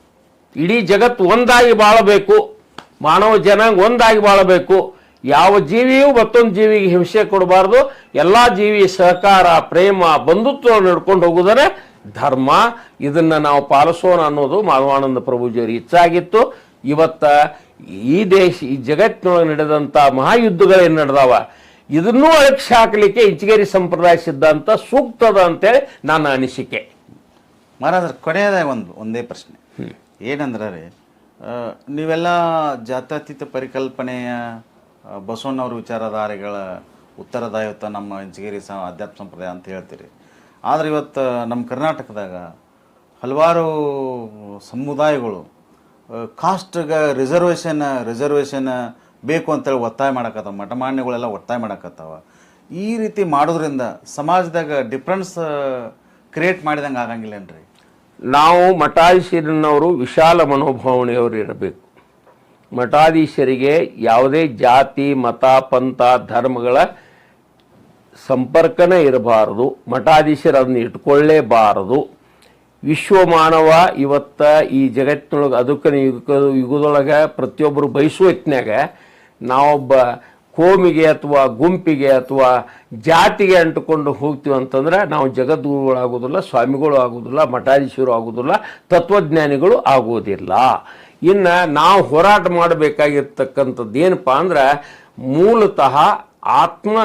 ಇಡೀ ಜಗತ್ತು ಒಂದಾಗಿ ಬಾಳಬೇಕು. ಮಾನವ ಜನಾಂಗ ಒಂದಾಗಿ ಬಾಳಬೇಕು. ಯಾವ ಜೀವಿಯೂ ಮತ್ತೊಂದು ಜೀವಿಗೆ ಹಿಂಸೆ ಕೊಡಬಾರ್ದು. ಎಲ್ಲ ಜೀವಿ ಸಹಕಾರ, ಪ್ರೇಮ ಬಂಧುತ್ವ ನಡ್ಕೊಂಡು ಹೋಗುವುದರೆ ಧರ್ಮ. ಇದನ್ನ ನಾವು ಪಾಲಿಸೋಣ ಅನ್ನೋದು ಮಾಧವಾನಂದ ಪ್ರಭುಜಿಯವರು ಇಚ್ಛಾಗಿತ್ತು ಇವತ್ತ ಈ ದೇಶ, ಈ ಜಗತ್ತಿನೊಳಗೆ ನಡೆದಂತ ಮಹಾಯುದ್ಧಗಳೇನು ನಡೆದಾವ? ಇದನ್ನೂ ಅಳಕ್ಷ ಹಾಕಲಿಕ್ಕೆ ಇಂಚಗೇರಿ ಸಂಪ್ರದಾಯ ಸಿದ್ಧಾಂತ ಸೂಕ್ತದ ಅಂತೇಳಿ ನನ್ನ ಅನಿಸಿಕೆ. ಮಹಾರಾಜರ ಕೊನೆಯದಾಗಿ ಒಂದು ಒಂದೇ ಪ್ರಶ್ನೆ. ಏನಂದ್ರೆ ರೀ ನೀವೆಲ್ಲ ಜಾತ್ಯತೀತ ಪರಿಕಲ್ಪನೆಯ ಬಸವಣ್ಣವ್ರ ವಿಚಾರಧಾರೆಗಳ ಉತ್ತರದಾಯಿತ್ವ ನಮ್ಮ ಇಂಚಗೇರಿ ಸ ಅಧ್ಯಾತ್ಮ ಸಂಪ್ರದಾಯ ಅಂತ ಹೇಳ್ತೀರಿ. ಆದರೆ ಇವತ್ತು ನಮ್ಮ ಕರ್ನಾಟಕದಾಗ ಹಲವಾರು ಸಮುದಾಯಗಳು ಕಾಸ್ಟ್ಗೆ ರಿಸರ್ವೇಷನ್ ರಿಸರ್ವೇಷನ್ ಬೇಕು ಅಂತೇಳಿ ಒತ್ತಾಯ ಮಾಡಕತ್ತಾವ, ಮಠಮಾನ್ಯಗಳೆಲ್ಲ ಒತ್ತಾಯ ಮಾಡಕತ್ತಾವ. ಈ ರೀತಿ ಮಾಡೋದ್ರಿಂದ ಸಮಾಜದಾಗ ಡಿಫ್ರೆನ್ಸ್ ಕ್ರಿಯೇಟ್ ಮಾಡಿದಂಗೆ ಆಗಂಗಿಲ್ಲೇನ್ರಿ? ನಾವು ಮಠಾಧೀಶರನ್ನವರು ವಿಶಾಲ ಮನೋಭಾವನೆಯವರು ಇರಬೇಕು. ಮಠಾಧೀಶರಿಗೆ ಯಾವುದೇ ಜಾತಿ, ಮತ, ಪಂಥ, ಧರ್ಮಗಳ ಸಂಪರ್ಕನೇ ಇರಬಾರದು. ಮಠಾಧೀಶರು ಅದನ್ನು ಇಟ್ಕೊಳ್ಳೇಬಾರದು. ವಿಶ್ವ ಮಾನವ ಇವತ್ತ ಈ ಜಗತ್ತಿನೊಳಗೆ ಅದಕ್ಕನ ಯುಗ ಯುಗದೊಳಗೆ ಪ್ರತಿಯೊಬ್ಬರು ಬಯಸುವ ಹೊತ್ನ್ಯಾಗ ನಾವೊಬ್ಬ ಕೋಮಿಗೆ ಅಥವಾ ಗುಂಪಿಗೆ ಅಥವಾ ಜಾತಿಗೆ ಅಂಟುಕೊಂಡು ಹೋಗ್ತೀವಿ ಅಂತಂದ್ರೆ ನಾವು ಜಗದ್ಗುರುಗಳಾಗೋದಿಲ್ಲ, ಸ್ವಾಮಿಗಳು ಆಗೋದಿಲ್ಲ, ಮಠಾಧೀಶರು ಆಗೋದಿಲ್ಲ, ತತ್ವಜ್ಞಾನಿಗಳು ಆಗೋದಿಲ್ಲ. ಇನ್ನು ನಾವು ಹೋರಾಟ ಮಾಡಬೇಕಾಗಿರ್ತಕ್ಕಂಥದ್ದು ಏನಪ್ಪ ಅಂದ್ರೆ ಮೂಲತಃ ಆತ್ಮ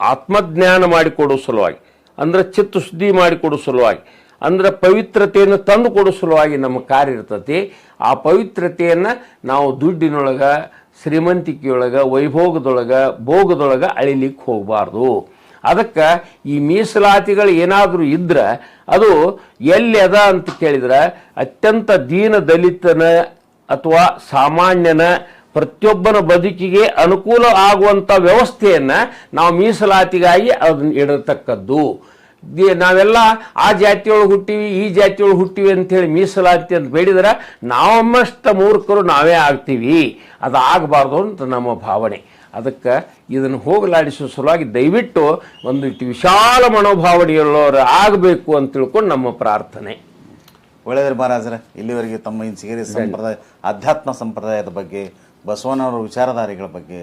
ಆತ್ಮಜ್ಞಾನ ಮಾಡಿಕೊಡೋ ಸಲುವಾಗಿ, ಅಂದ್ರೆ ಚಿತ್ತ ಶುದ್ಧಿ ಮಾಡಿಕೊಡೋ ಸಲುವಾಗಿ. ಅಂದ್ರೆ ಪವಿತ್ರತೆಯನ್ನು ತಂದು ಕೊಡೋ ಸಲುವಾಗಿ ನಮ್ಮ ಕಾರ್ಯ ಇರ್ತತಿ. ಆ ಪವಿತ್ರತೆಯನ್ನು ನಾವು ದುಡ್ಡಿನೊಳಗ, ಶ್ರೀಮಂತಿಕೆಯೊಳಗ, ವೈಭೋಗದೊಳಗೆ, ಭೋಗದೊಳಗೆ ಅಳಿಲಿಕ್ಕೆ ಹೋಗಬಾರ್ದು. ಅದಕ್ಕೆ ಈ ಮೀಸಲಾತಿಗಳು ಏನಾದರೂ ಇದ್ರೆ ಅದು ಎಲ್ಲಿ ಅದ ಅಂತ ಕೇಳಿದ್ರೆ ಅತ್ಯಂತ ದೀನ ದಲಿತನ ಅಥವಾ ಸಾಮಾನ್ಯನ ಪ್ರತಿಯೊಬ್ಬನ ಬದುಕಿಗೆ ಅನುಕೂಲ ಆಗುವಂಥ ವ್ಯವಸ್ಥೆಯನ್ನ ನಾವು ಮೀಸಲಾತಿಗಾಗಿ ಅದನ್ನ ಇಡತಕ್ಕದ್ದು. ನಾವೆಲ್ಲ ಆ ಜಾತಿಯೊಳಗೆ ಹುಟ್ಟಿವಿ ಈ ಜಾತಿಯೊಳಗೆ ಹುಟ್ಟಿವಿ ಅಂತೇಳಿ ಮೀಸಲಾತಿ ಅಂತ ಬೇಡಿದ್ರೆ ನಾವಮ್ಮಷ್ಟ ಮೂರ್ಖರು ನಾವೇ ಆಗ್ತೀವಿ. ಅದು ಆಗಬಾರ್ದು ಅಂತ ನಮ್ಮ ಭಾವನೆ. ಅದಕ್ಕೆ ಇದನ್ನು ಹೋಗಲಾಡಿಸುವ ಸಲುವಾಗಿ ದಯವಿಟ್ಟು ಒಂದು ವಿಶಾಲ ಮನೋಭಾವನೆಯುಳ್ಳವರು ಆಗಬೇಕು ಅಂತ ತಿಳ್ಕೊಂಡು ನಮ್ಮ ಪ್ರಾರ್ಥನೆ. ಒಳ್ಳೆಯದ್ರ ಮಹಾರಾಜರ ಇಲ್ಲಿವರೆಗೆ ತಮ್ಮ ಇಂಚಿಗಿರಿ ಸಂಪ್ರದಾಯ ಅಧ್ಯಾತ್ಮ ಸಂಪ್ರದಾಯದ ಬಗ್ಗೆ ಬಸವನವರ ವಿಚಾರಧಾರೆಗಳ ಬಗ್ಗೆ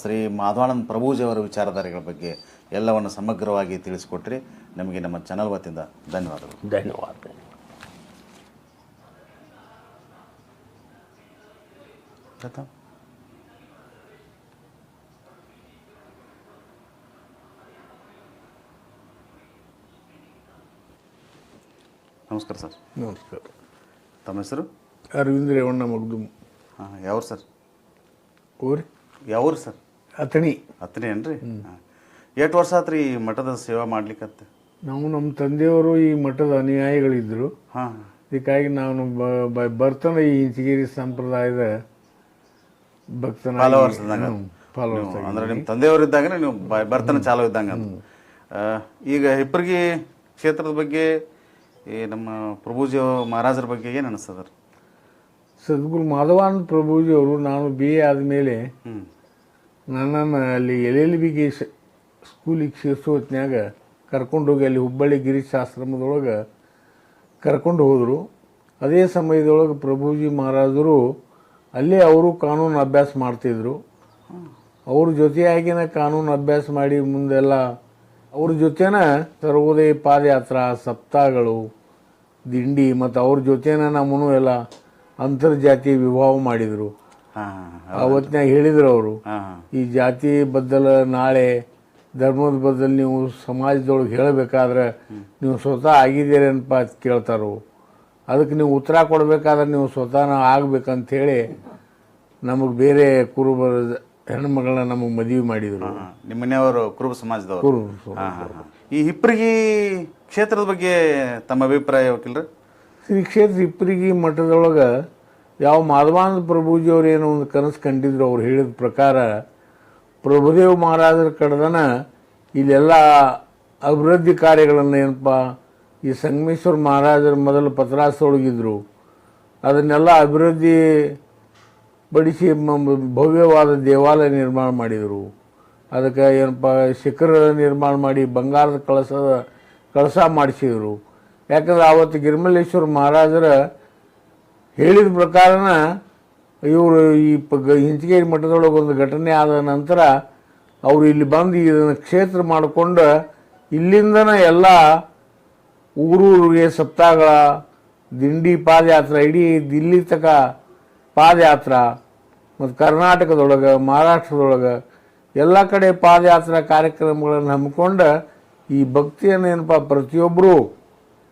ಶ್ರೀ ಮಾಧವಾನಂದ ಪ್ರಭುಜಿಯವರ ವಿಚಾರಧಾರೆಗಳ ಬಗ್ಗೆ ಎಲ್ಲವನ್ನು ಸಮಗ್ರವಾಗಿ ತಿಳಿಸಿಕೊಟ್ರಿ. ನಮಗೆ ನಮ್ಮ ಚಾನಲ್ ವತಿಯಿಂದ ಧನ್ಯವಾದಗಳು. ಧನ್ಯವಾದ ಆಯ್ತಾ? ನಮಸ್ಕಾರ ಸರ್. ನಮಸ್ಕಾರ. ತಮ್ಮ ಹೆಸರು? ಅರವಿಂದ ರೇವಣ್ಣ ಮಗ್ದುಮ್ ಹಾಂ ಯಾವ್ರು ಸರ್? ಊರಿ? ಯಾವ್ರು ಸರ್? ಅಥಣಿ. ಏನು ರೀ ಹಾಂ. ಎಷ್ಟು ವರ್ಷ ಆತ್ರಿ ಈ ಮಠದ ಸೇವಾ ಮಾಡ್ಲಿಕ್ಕತ್ತೆ ನಾವು ನಮ್ಮ ತಂದೆಯವರು ಈ ಮಠದ ಅನುಯಾಯಿಗಳಿದ್ದರು ಹಾಂ. ಇದಕ್ಕಾಗಿ ನಾನು ಬರ್ತನ ಈ ಇಂಚಗಿರಿ ಸಂಪ್ರದಾಯದ ಭಕ್ತನ ಫಾಲೋವರ್ಸ್ ಇದ್ದಂಗೆ ಫಾಲೋವರ್ಸ್ ಅಂದ್ರೆ ನಿಮ್ಮ ತಂದೆಯವರು ಇದ್ದಾಗ ನೀವು ಬ- ಬರ್ತನ ಚಾಲು ಇದ್ದಂಗೆ ಅಂತ ಆ, ಈಗ ಹಿಪ್ಪರ್ಗಿ ಕ್ಷೇತ್ರದ ಬಗ್ಗೆ ಈ ನಮ್ಮ ಪ್ರಭುಜಿ ಮಹಾರಾಜರ ಬಗ್ಗೆ ಏನು ಅನಿಸ್ತದ ಸದ್ಗುರು ಮಾಧವಾನಂದ ಪ್ರಭುಜಿ ಅವರು ನಾನು ಬಿ ಎ ಆದಮೇಲೆ ಹ್ಞೂ ನನ್ನನ್ನು ಅಲ್ಲಿ ಎಲ್ ಎಲ್ ಬಿಗೆ ಸ್ಕೂಲಿಗೆ ಸೇರಿಸೋ ಹೊತ್ನ್ಯಾಗ ಕರ್ಕೊಂಡೋಗಿ ಅಲ್ಲಿ ಹುಬ್ಬಳ್ಳಿ ಗಿರೀಶ್ ಆಶ್ರಮದೊಳಗೆ ಕರ್ಕೊಂಡು ಹೋದರು. ಅದೇ ಸಮಯದೊಳಗೆ ಪ್ರಭುಜಿ ಮಹಾರಾಜರು ಅಲ್ಲೇ ಅವರು ಕಾನೂನು ಅಭ್ಯಾಸ ಮಾಡ್ತಿದ್ರು. ಅವ್ರ ಜೊತೆಯಾಗಿನ ಕಾನೂನು ಅಭ್ಯಾಸ ಮಾಡಿ ಮುಂದೆಲ್ಲ ಅವ್ರ ಜೊತೆನ ಸರ್ವೋದಯ ಪಾದಯಾತ್ರಾ ಸಪ್ತಾಹಗಳು ದಿಂಡಿ ಮತ್ತು ಅವ್ರ ಜೊತೆನ ನಮ್ಮನು ಎಲ್ಲ ಅಂತರ್ಜಾತಿ ವಿವಾಹ ಮಾಡಿದರು. ಅವತ್ತಿನಾಗ ಹೇಳಿದ್ರು ಅವರು ಈ ಜಾತಿ ಬದ್ದಲ ನಾಳೆ ಧರ್ಮದ ಬದಲು ನೀವು ಸಮಾಜದೊಳಗೆ ಹೇಳಬೇಕಾದ್ರೆ ನೀವು ಸ್ವತಃ ಆಗಿದ್ದೀರೇನಪ್ಪ ಅಂತ ಕೇಳ್ತಾರೋ? ಅದಕ್ಕೆ ನೀವು ಉತ್ತರ ಕೊಡಬೇಕಾದ್ರೆ ನೀವು ಸ್ವತಃ ಆಗ್ಬೇಕಂತ ಹೇಳಿ ನಮಗೆ ಬೇರೆ ಕುರುಬರ ಹೆಣ್ಮಗಳನ್ನ ನಮಗೆ ಮದುವೆ ಮಾಡಿದರು. ಹಾಂ ನಿಮ್ಮ ಮನೆಯವರು ಕುರುಬ ಸಮಾಜದವರು? ಕುರುಬ ಈ ಹಿಪ್ಪರಗಿ ಕ್ಷೇತ್ರದ ಬಗ್ಗೆ ತಮ್ಮ ಅಭಿಪ್ರಾಯ ವಕೀಲ್ರಿ? ಶ್ರೀ ಕ್ಷೇತ್ರ ಇಪ್ಪರಿಗೆ ಮಠದೊಳಗೆ ಯಾವ ಮಾಧವಾನಂದ ಪ್ರಭುಜಿಯವರು ಏನೋ ಒಂದು ಕನಸು ಕಂಡಿದ್ರು ಅವ್ರು ಹೇಳಿದ ಪ್ರಕಾರ ಪ್ರಭುದೇವ್ ಮಹಾರಾಜರ ಕಡೆದನ ಇಲ್ಲೆಲ್ಲ ಅಭಿವೃದ್ಧಿ ಕಾರ್ಯಗಳನ್ನು ಏನಪ್ಪ, ಈ ಸಂಗಮೇಶ್ವರ ಮಹಾರಾಜರ ಮೊದಲು ಪತ್ರಾಸೊಳಗಿದ್ರು ಅದನ್ನೆಲ್ಲ ಅಭಿವೃದ್ಧಿ ಬಡಿಸಿ ಮ- ಭವ್ಯವಾದ ದೇವಾಲಯ ನಿರ್ಮಾಣ ಮಾಡಿದರು. ಅದಕ್ಕೆ ಏನಪ್ಪ, ಶಿಖರ ನಿರ್ಮಾಣ ಮಾಡಿ ಬಂಗಾರದ ಕಳಸದ ಕಳಸ ಮಾಡಿಸಿದರು. ಯಾಕಂದ್ರೆ ಆವತ್ತು ಗಿರಿಮಲ್ಲೇಶ್ವರ ಮಹಾರಾಜರ ಹೇಳಿದ ಪ್ರಕಾರನ ಇವರು ಈ ಪ ಹಿಂಚಗೇರಿ ಮಠದೊಳಗೆ ಒಂದು ಘಟನೆ ಆದ ನಂತರ ಅವರು ಇಲ್ಲಿ ಬಂದು ಇದನ್ನು ಕ್ಷೇತ್ರ ಮಾಡಿಕೊಂಡು ಇಲ್ಲಿಂದನೇ ಎಲ್ಲ ಊರೂರಿಗೆ ಸಪ್ತಾಹಗಳ ದಿಂಡಿ ಪಾದಯಾತ್ರೆ, ಇಡೀ ದಿಲ್ಲಿ ತಕ ಪಾದಯಾತ್ರೆ, ಮತ್ತು ಕರ್ನಾಟಕದೊಳಗೆ, ಮಹಾರಾಷ್ಟ್ರದೊಳಗೆ ಎಲ್ಲ ಕಡೆ ಪಾದಯಾತ್ರಾ ಕಾರ್ಯಕ್ರಮಗಳನ್ನು ಹಮ್ಮಿಕೊಂಡು ಈ ಭಕ್ತಿಯನ್ನು ಏನಪ್ಪ ಪ್ರತಿಯೊಬ್ಬರು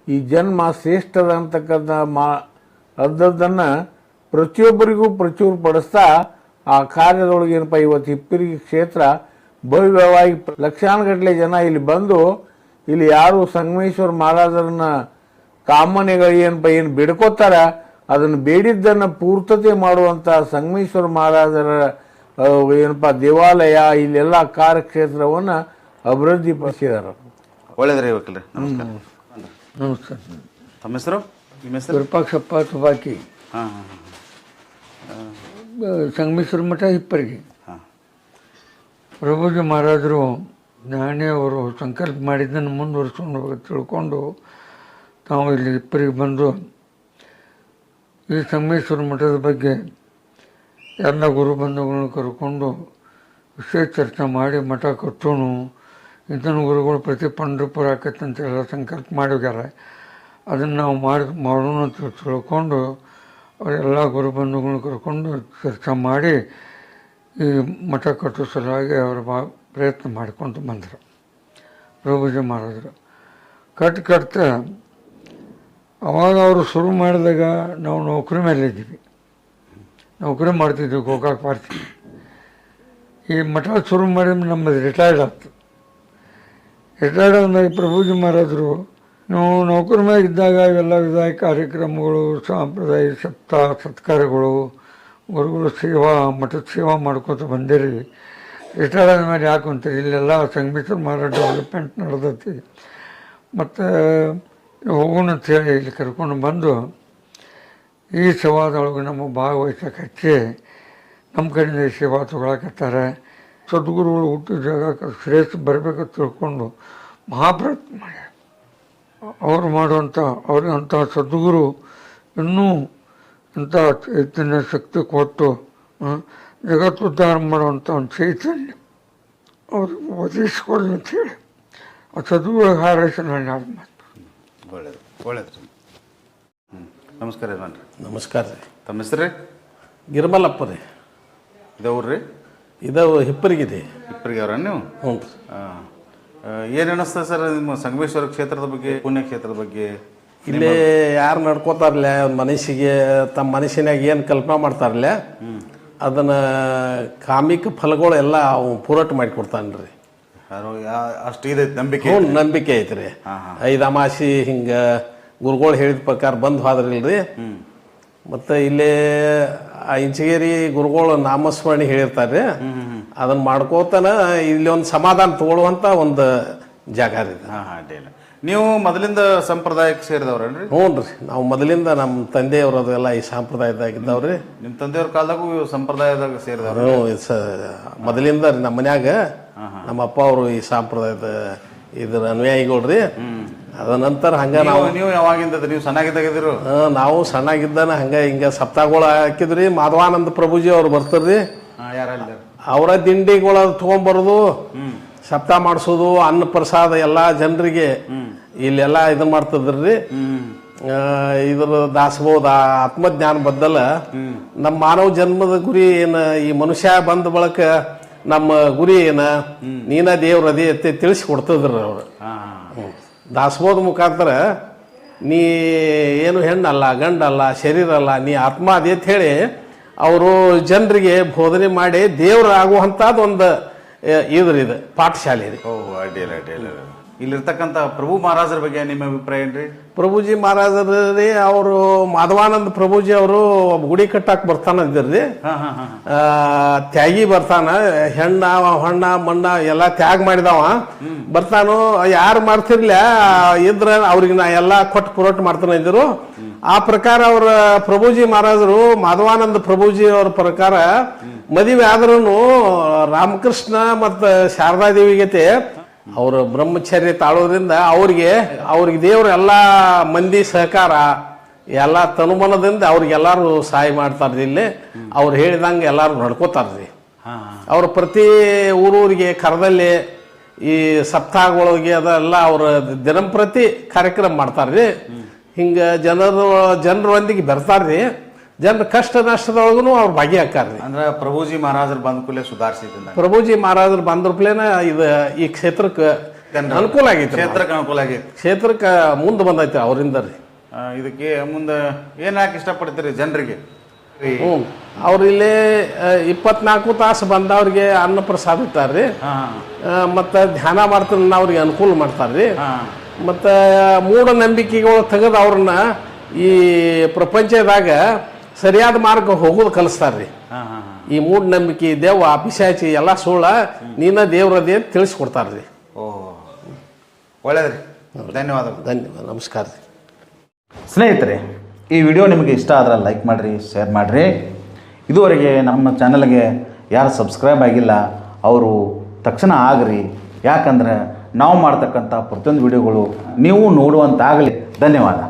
ಈ ಜನ್ಮ ಶ್ರೇಷ್ಠದ ಅಂತಕ್ಕಂಥ ಮಾ ಅದ್ದದ್ದನ್ನು ಪ್ರತಿಯೊಬ್ಬರಿಗೂ ಪ್ರಚುರ ಪಡಿಸ್ತಾ ಆ ಕಾರ್ಯದೊಳಗೆ ಏನಪ್ಪ ಇವತ್ತು ಹಿಪ್ಪರಿ ಕ್ಷೇತ್ರ ಭವ್ಯವಾಗಿ ಲಕ್ಷಾನುಗಟ್ಟಲೆ ಜನ ಇಲ್ಲಿ ಬಂದು ಇಲ್ಲಿ ಯಾರು ಸಂಗಮೇಶ್ವರ ಮಹಾರಾಜರನ್ನ ಕಾಮನೆಗಳು ಏನಪ್ಪ ಏನು ಬಿಡ್ಕೋತಾರ ಅದನ್ನು ಬೇಡಿದ್ದನ್ನು ಪೂರ್ತತೆ ಮಾಡುವಂಥ ಸಂಗಮೇಶ್ವರ ಮಹಾರಾಜರ ಏನಪ್ಪ ದೇವಾಲಯ ಇಲ್ಲೆಲ್ಲ ಕಾರ್ಯಕ್ಷೇತ್ರವನ್ನು ಅಭಿವೃದ್ಧಿಪಡಿಸಿದ್ದಾರೆ ವಕೀಲ್ರಿ ನಮಸ್ಕಾರ. ನಮಸ್ಕಾರ. ತಮ್ಮ ಹೆಸರು? ನಿಮ್ಮ ಹೆಸರು? ವಿರೂಪಾಕ್ಷಪ್ಪ ತುಪಾಕಿ. ಹಾಂ ಹಾಂ. ಸಂಗಮೇಶ್ವರ ಮಠ ಹಿಪ್ಪರಿಗೆ ಪ್ರಭುಜಿ ಮಹಾರಾಜರು ನಾನೇ ಅವರು ಸಂಕಲ್ಪ ಮಾಡಿದ್ದನ್ನು ಮುಂದುವರಿಸ್ಕೊಂಡು ಹೋಗಿ ತಿಳ್ಕೊಂಡು ತಾವು ಇಲ್ಲಿ ಹಿಪ್ಪರಿಗೆ ಬಂದು ಈ ಸಂಗಮೇಶ್ವರ ಮಠದ ಬಗ್ಗೆ ಎಲ್ಲ ಗುರು ಬಂಧುಗಳನ್ನು ಕರ್ಕೊಂಡು ವಿಷಯ ಚರ್ಚೆ ಮಾಡಿ ಮಠ ಕಟ್ಟೋನು ಇದನ್ನು ಗುರುಗಳು ಪ್ರತಿ ಪಂಡ್ರಪುರ ಆಕೈತೆ ಅಂತ ಎಲ್ಲ ಸಂಕಲ್ಪ ಮಾಡಿದ್ದಾರೆ ಅದನ್ನು ನಾವು ಮಾಡಿ ಮಾಡೋಣ ಅಂತ ತಿಳ್ಕೊಂಡು ಅವರೆಲ್ಲ ಗುರು ಬಂಧುಗಳನ್ನ ಕರ್ಕೊಂಡು ಕೆಲಸ ಮಾಡಿ ಈ ಮಠ ಕಟ್ಟೋ ಸಲುವಾಗಿ ಅವರು ಬಾ ಪ್ರಯತ್ನ ಮಾಡ್ಕೊಂಡು ಬಂದರು. ಪ್ರಭುಜಿ ಮಾಡಿದ್ರು ಕಟ್ ಕಟ್ತಾ ಅವಾಗ ಅವರು ಶುರು ಮಾಡಿದಾಗ ನಾವು ನೌಕರಿ ಮೇಲೆ ಇದ್ದೀವಿ. ನೌಕರಿ ಮಾಡ್ತಿದ್ವಿ, ಗೋಕಾಕ್ ಪಾರ್ಟಿ ಈ ಮಠ ಶುರು ಮಾಡಿ ನಮ್ಮದು ರಿಟೈರ್ಡ್ ಆಯ್ತು ರಿಟೈರ್ಡ್ ಆದ್ಮೇಲೆ ಪ್ರಭುಜಿ ಮಹಾರಾಜರು ನಾವು ನೌಕರಿ ಮೇಲೆ ಇದ್ದಾಗ ಇವೆಲ್ಲ ವಿದಾಯ ಕಾರ್ಯಕ್ರಮಗಳು, ಸಾಂಪ್ರದಾಯಿಕ ಸಪ್ತಾಹ ಸತ್ಕಾರಗಳು, ಗುರುಗಳು ಸೇವಾ, ಮಠದ ಸೇವಾ ಮಾಡ್ಕೊತ ಬಂದಿರಿ. ರಿಟೈರ್ಡ್ ಆದಮೇಲೆ ಯಾಕೆ ಅಂತೀರಿ ಇಲ್ಲೆಲ್ಲ ಸಂಗಮೇಶ್ವರ ಮಾರಾಟ ಡೆವಲಪ್ಮೆಂಟ್ ನಡೆದೈತಿ. ಮತ್ತು ಹೋಗೋಣ ಅಂತೇಳಿ ಇಲ್ಲಿ ಕರ್ಕೊಂಡು ಬಂದು ಈ ಸೇವಾದೊಳಗೆ ನಮ್ಮ ಭಾಗವಹಿಸಕ್ಕೆ ಹಚ್ಚಿ ನಮ್ಮ ಕಡೆಯಿಂದ ಸೇವಾ ತೊಗೊಳಕತ್ತಾರೆ. ಸದ್ಗುರುಗಳು ಹುಟ್ಟಿದ ಜಾಗಕ್ಕೆ ಶ್ರೇಷ್ಠ ಬರಬೇಕಂತ ತಿಳ್ಕೊಂಡು ಮಹಾಪ್ರಯತ್ನ ಮಾಡ್ಯಾರ. ಅವ್ರು ಮಾಡುವಂಥ ಅವ್ರಿಗಂಥ ಸದ್ಗುರು ಇನ್ನೂ ಇಂಥ ಚೈತನ್ಯ ಶಕ್ತಿ ಕೊಟ್ಟು ಜಗತ್ತು ಜಗತ್ತುದ್ಧಾರ ಮಾಡುವಂಥ ಒಂದು ಚೈತನ್ಯ ಅವರು ಒದಗಿಸ್ಕೊಳ್ಳಿ ಅಂತೇಳಿ ಆ ಸದ್ಗುರು ಹಾರೈಸಿ ನಾನು ಯಾರು ಮಾತು ಒಳ್ಳೇದು ಒಳ್ಳೇದು ಹ್ಞೂ ನಮಸ್ಕಾರ ಯಜಮಾನ್ರಿ ನಮಸ್ಕಾರ ರೀ. ತಮ್ಮ ಹೆಸರು ರೀ? ಗಿರ್ಮಲ್ಲಪ್ಪ ರೀ ಇದವ್ರಿ ಇದಾವ ಇದು ಹಿಪ್ಪರಿಗಿದೆ ಹಿಪ್ಪರಿಗೆ ಅವ್ರ ನೀವು? ಹ್ಞೂ ರೀ. ಏನು ಅನಿಸ್ತದೆ ಸರ್ ನಿಮ್ಮ ಸಂಗಮೇಶ್ವರ ಕ್ಷೇತ್ರದ ಬಗ್ಗೆ ಪುಣ್ಯ ಕ್ಷೇತ್ರದ ಬಗ್ಗೆ? ಇಲ್ಲಿ ಯಾರು ನಡ್ಕೋತಾರಲ್ಲ ಮನಸ್ಸಿಗೆ ತಮ್ಮ ಮನಸ್ಸಿನಾಗ ಏನು ಕಲ್ಪನೆ ಮಾಡ್ತಾರಲ್ಲ ಅದನ್ನ ಕಾಮಿಕ ಫಲಗಳು ಎಲ್ಲ ಅವು ಪೂರಟ ಮಾಡಿಕೊಡ್ತಾನೆ ರೀ ಅಷ್ಟಿದೆ ಯಾ- ಅಷ್ಟು ಇದೈತೆ ನಂಬಿಕೆ ಹ್ಞೂ ನಂಬಿಕೆ ಐತ್ರಿ. ಐದು ಅಮಾಸಿ ಹಿಂಗೆ ಗುರುಗಳು ಹೇಳಿದ ಪ್ರಕಾರ ಬಂದು ಹೋದ್ರಿಲ್ರಿ. ಮತ್ತು ಇಲ್ಲಿ ಆ ಇಂಚಗೇರಿ ಗುರುಗಳು ನಾಮಸ್ಮರಣೆ ಹೇಳಿರ್ತಾರೆ ಅದನ್ನ ಮಾಡ್ಕೋತಾನ ಇಲ್ಲಿ ಒಂದು ಸಮಾಧಾನ ತಗೊಳ್ಳುವಂಥ ಒಂದು ಜಾಗ ರೀ ಹಾಂ ಹಾಂ ಅಡ್ಡಿಲ್ಲ ನೀವು ಮೊದಲಿಂದ ಸಂಪ್ರದಾಯಕ್ಕೆ ಸೇರಿದವ್ರನ್ರಿ? ಹ್ಞೂ ರೀ. ನಾವು ಮೊದಲಿಂದ ನಮ್ಮ ತಂದೆಯವರು ಅದೆಲ್ಲ ಈ ಸಾಂಪ್ರದಾಯದಾಗಿದ್ದವ್ರಿ ನಿಮ್ಮ ತಂದೆಯವ್ರ ಕಾಲದಾಗೂ ಇವು ಸಂಪ್ರದಾಯದಾಗ ಸೇರಿದವ್ರು ಹ್ಞೂ ಈ ಸ ಮೊದಲಿಂದ ರೀ ನಮ್ಮ ಮನ್ಯಾಗ ನಮ್ಮ ಅಪ್ಪ ಅವರು ಈ ಸಂಪ್ರದಾಯದ ಇದ್ರ ಅನುಯಾಯಿಗಳ್ರಿ. ಅದ ನಂತರ ಹಂಗ ನಾವು ನೀವು ಯಾವಾಗಿಂದ ನೀವು ಸಣ್ಣಾಗಿದ್ದಾಗಿದ್ರು ನಾವು ಸಣ್ಣಾಗಿದ್ದಾನ ಹಂಗ ಹಿಂಗ ಸಪ್ತಾಹಗಳು ಹಾಕಿದ್ರಿ. ಮಾಧವಾನಂದ ಪ್ರಭುಜಿ ಅವ್ರು ಬರ್ತಾರ್ರಿ. ಯಾರಲ್ಲ ಅವರ ದಿಂಡಿಗಳ ತಗೊಂಬರೋದು ಸಪ್ತ ಮಾಡಿಸೋದು ಅನ್ನ ಪ್ರಸಾದ ಎಲ್ಲ ಜನರಿಗೆ ಇಲ್ಲೆಲ್ಲ ಇದು ಮಾಡ್ತದ್ರಿ. ಇದ್ರ ದಾಸಬೋಧ ಆತ್ಮಜ್ಞಾನ ಬದ್ದಲ ನಮ್ಮ ಮಾನವ ಜನ್ಮದ ಗುರಿ ಏನ ಈ ಮನುಷ್ಯ ಬಂದ ಬಳಕ ನಮ್ಮ ಗುರಿ ಏನ ನೀನ ಅದೇ ಅಂತ ತಿಳಿಸಿ ಕೊಡ್ತದ್ರಿ ಅವ್ರು. ದಾಸಬೋಧ ಮುಖಾಂತರ ನೀ ಏನು ಹೆಣ್ಣಲ್ಲ ಗಂಡಲ್ಲ ಶರೀರ ಅಲ್ಲ ನೀ ಆತ್ಮ ಅದೇ ಅಂತ ಹೇಳಿ ಅವರು ಜನರಿಗೆ ಬೋಧನೆ ಮಾಡಿ ದೇವ್ರ ಆಗುವಂಥದ್ದು ಒಂದು ಇದ್ರಿ ಇದು ಪಾಠಶಾಲೆ ಇದೆ. ಓಹ್ ಅಡ್ಡಿಲ್ಲ ಅಡ್ಡಿಲ್ಲ. ಇಲ್ಲಿರ್ತಕ್ಕಂಥ ಪ್ರಭು ಮಹಾರಾಜರ ಬಗ್ಗೆ ನಿಮ್ಮ ಅಭಿಪ್ರಾಯ ಏನ್ರಿ? ಪ್ರಭುಜಿ ಮಹಾರಾಜರೇ ಅವರು ಮಾಧವಾನಂದ ಪ್ರಭುಜಿ ಅವರು ಗುಡಿ ಕಟ್ಟಾಕ್ ಬರ್ತಾನ ಇದ್ರಿ ತ್ಯಾಗಿ ಬರ್ತಾನ. ಹೆಣ್ಣ ಹೊಣ್ಣ ಮಣ್ಣ ಎಲ್ಲ ತ್ಯಾಗ ಮಾಡಿದವ. ಬರ್ತಾನು ಯಾರು ಮಾಡ್ತಿರ್ಲ ಇದ್ರ ಅವ್ರಿಗೆ ನಾ ಎಲ್ಲ ಕೊಟ್ಟು ಪುರೋಟ್ ಮಾಡ್ತಾನೆ ಇದ್ರು ಆ ಪ್ರಕಾರ ಅವರ ಪ್ರಭುಜಿ ಮಹಾರಾಜರು ಮಾಧವಾನಂದ ಪ್ರಭುಜಿ ಅವ್ರ ಪ್ರಕಾರ ಮದುವೆ ಆದ್ರೂ ರಾಮಕೃಷ್ಣ ಮತ್ತು ಶಾರದಾದೇವಿಗತೆ ಅವರ ಬ್ರಹ್ಮಚರ್ಯ ತಾಳೋದ್ರಿಂದ ಅವ್ರಿಗೆ ಅವ್ರಿಗೆ ದೇವ್ರ ಎಲ್ಲ ಮಂದಿ ಸಹಕಾರ ಎಲ್ಲ ತನುಮನದಿಂದ ಅವ್ರಿಗೆಲ್ಲರೂ ಸಹಾಯ ಮಾಡ್ತಾರ್ರಿ ಇಲ್ಲಿ. ಅವ್ರು ಹೇಳಿದಂಗೆ ಎಲ್ಲರೂ ನಡ್ಕೋತಾರ್ರಿ. ಅವ್ರು ಪ್ರತಿ ಊರೂರಿಗೆ ಕರದಲ್ಲಿ ಈ ಸಪ್ತಾಹಗಳಿಗೆ ಅದೆಲ್ಲ ಅವ್ರ ದಿನಂಪ್ರತಿ ಕಾರ್ಯಕ್ರಮ ಮಾಡ್ತಾರ್ರಿ. ಹಿಂಗೆ ಜನರು ಜನರೊಂದಿಗೆ ಬರ್ತಾರ್ರಿ. ಜನರ ಕಷ್ಟ ನಷ್ಟದೊಳಗೂ ಅವ್ರು ಭಾಗಿಯಾಕಾರ್ರಿ ಅಂದ್ರೆ ಪ್ರಭುಜಿ ಮಹಾರಾಜರು ಬಂದ ಕೂಡಲೇ ಸುಧಾರಿಸಿದ್ದ ಪ್ರಭುಜಿ ಮಹಾರಾಜರು ಬಂದ್ರಪ್ಲೇನ ಇದು ಈ ಕ್ಷೇತ್ರಕ್ಕೆ ಅನುಕೂಲ ಆಗೈತಿ ಕ್ಷೇತ್ರಕ್ಕೆ ಅನುಕೂಲ ಆಗೈತಿ. ಕ್ಷೇತ್ರಕ್ಕೆ ಮುಂದೆ ಬಂದೈತೆ ಅವರಿಂದ ರೀ. ಇದಕ್ಕೆ ಮುಂದೆ ಏನ್ ಹಾಕಿ ಇಷ್ಟಪಡ್ತೀರಿ ಜನರಿಗೆ? ಹ್ಞೂ. ಅವ್ರು ಇಲ್ಲಿ ಇಪ್ಪತ್ನಾಲ್ಕು ತಾಸು ಬಂದವ್ರಿಗೆ ಅನ್ನ ಪ್ರಸಾದ ಇಟ್ಟಾರ್ರಿ ಮತ್ತು ಧ್ಯಾನ ಮಾಡ್ತಾನ ಅವ್ರಿಗೆ ಅನುಕೂಲ ಮಾಡ್ತಾರ್ರಿ. ಮತ್ತು ಮೂಢನಂಬಿಕೆಗಳು ತೆಗೆದು ಅವ್ರನ್ನ ಈ ಪ್ರಪಂಚದಾಗ ಸರಿಯಾದ ಮಾರ್ಗ ಹೋಗೋದು ಕಲಿಸ್ತಾರೆ ರೀ ಹಾಂ ಹಾಂ. ಈ ಮೂಢನಂಬಿಕೆ ದೇವ ಪಿಶಾಚಿ ಎಲ್ಲ ಸುಳ್ಳ ನೀನ ದೇವ್ರದೇ ಅಂತ ತಿಳಿಸ್ಕೊಡ್ತಾರ್ರಿ. ಓಹ್. ಒಳ್ಳೇದ್ರಿ. ಧನ್ಯವಾದಗಳು. ಧನ್ಯವಾದ ನಮಸ್ಕಾರ ರೀ. ಸ್ನೇಹಿತರೆ ಈ ವಿಡಿಯೋ ನಿಮಗೆ ಇಷ್ಟ ಆದ್ರೆ ಲೈಕ್ ಮಾಡಿರಿ ಶೇರ್ ಮಾಡಿರಿ. ಇದುವರೆಗೆ ನಮ್ಮ ಚಾನಲ್ಗೆ ಯಾರು ಸಬ್ಸ್ಕ್ರೈಬ್ ಆಗಿಲ್ಲ ಅವರು ತಕ್ಷಣ ಆಗ್ರಿ. ಯಾಕಂದ್ರೆ ನಾವು ಮಾಡ್ತಕ್ಕಂಥ ಪ್ರತಿಯೊಂದು ವಿಡಿಯೋಗಳು ನೀವು ನೋಡುವಂತಾಗಲಿ. ಧನ್ಯವಾದ.